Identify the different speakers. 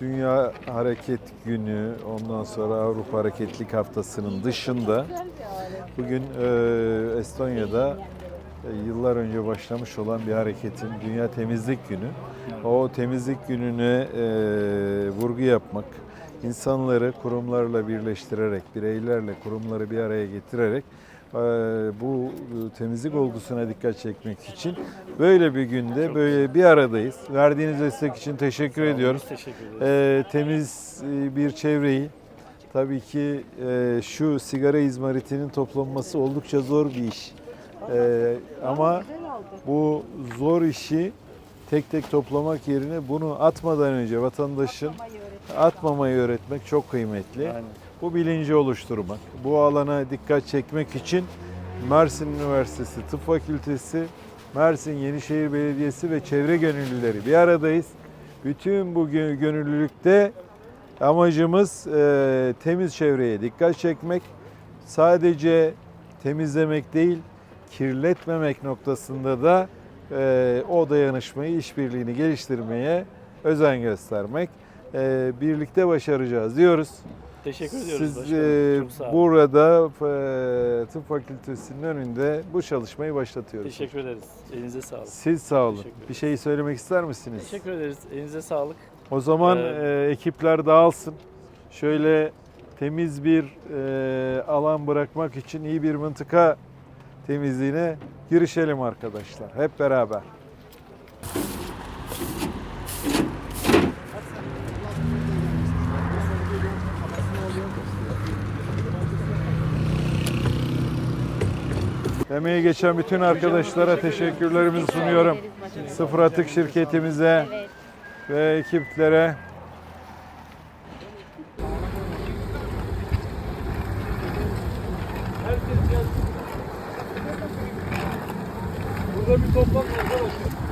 Speaker 1: Dünya Hareket Günü, ondan sonra Avrupa Hareketlilik Haftası'nın dışında bugün e, Estonya'da e, yıllar önce başlamış olan bir hareketin Dünya Temizlik Günü. O temizlik gününe e, vurgu yapmak, insanları kurumlarla birleştirerek, bireylerle kurumları bir araya getirerek e, bu temizlik olgusuna dikkat çekmek için böyle bir günde böyle bir aradayız. Verdiğiniz destek için teşekkür ediyoruz.
Speaker 2: Teşekkür ederiz.
Speaker 1: Ee, temiz e, bir çevreyi tabii ki e, şu sigara izmaritinin toplanması oldukça zor bir iş. Ama bu zor işi tek tek toplamak yerine bunu atmadan önce vatandaşın atmamayı öğretmek çok kıymetli.
Speaker 2: Aynen.
Speaker 1: Bu bilinci oluşturmak, bu alana dikkat çekmek için Mersin Üniversitesi Tıp Fakültesi, Mersin Yenişehir Belediyesi ve çevre gönüllüleri bir aradayız. Bütün bu gö- gönüllülükte amacımız e, temiz çevreye dikkat çekmek. Sadece temizlemek değil, kirletmemek noktasında da e, o dayanışmayı, işbirliğini geliştirmeye özen göstermek. E, birlikte başaracağız diyoruz.
Speaker 2: Teşekkür ediyoruz
Speaker 1: Siz
Speaker 2: başkanım.
Speaker 1: e,
Speaker 2: Çok sağ olun.
Speaker 1: burada e, tıp fakültesinin önünde bu çalışmayı başlatıyoruz.
Speaker 2: Teşekkür ederiz. Elinize sağlık.
Speaker 1: Siz sağ olun.
Speaker 2: Teşekkür.
Speaker 1: Bir şey söylemek ister misiniz?
Speaker 2: Teşekkür ederiz. Elinize sağlık.
Speaker 1: O zaman
Speaker 2: Ee,
Speaker 1: e, ekipler dağılsın. Şöyle temiz bir e, alan bırakmak için iyi bir mıntıka temizliğine girişelim arkadaşlar. Hep beraber. Emeği geçen bütün arkadaşlara teşekkürlerimizi sunuyorum. Sıfır Atık şirketimize ve ekiplere
Speaker 2: Burada bir toplam var.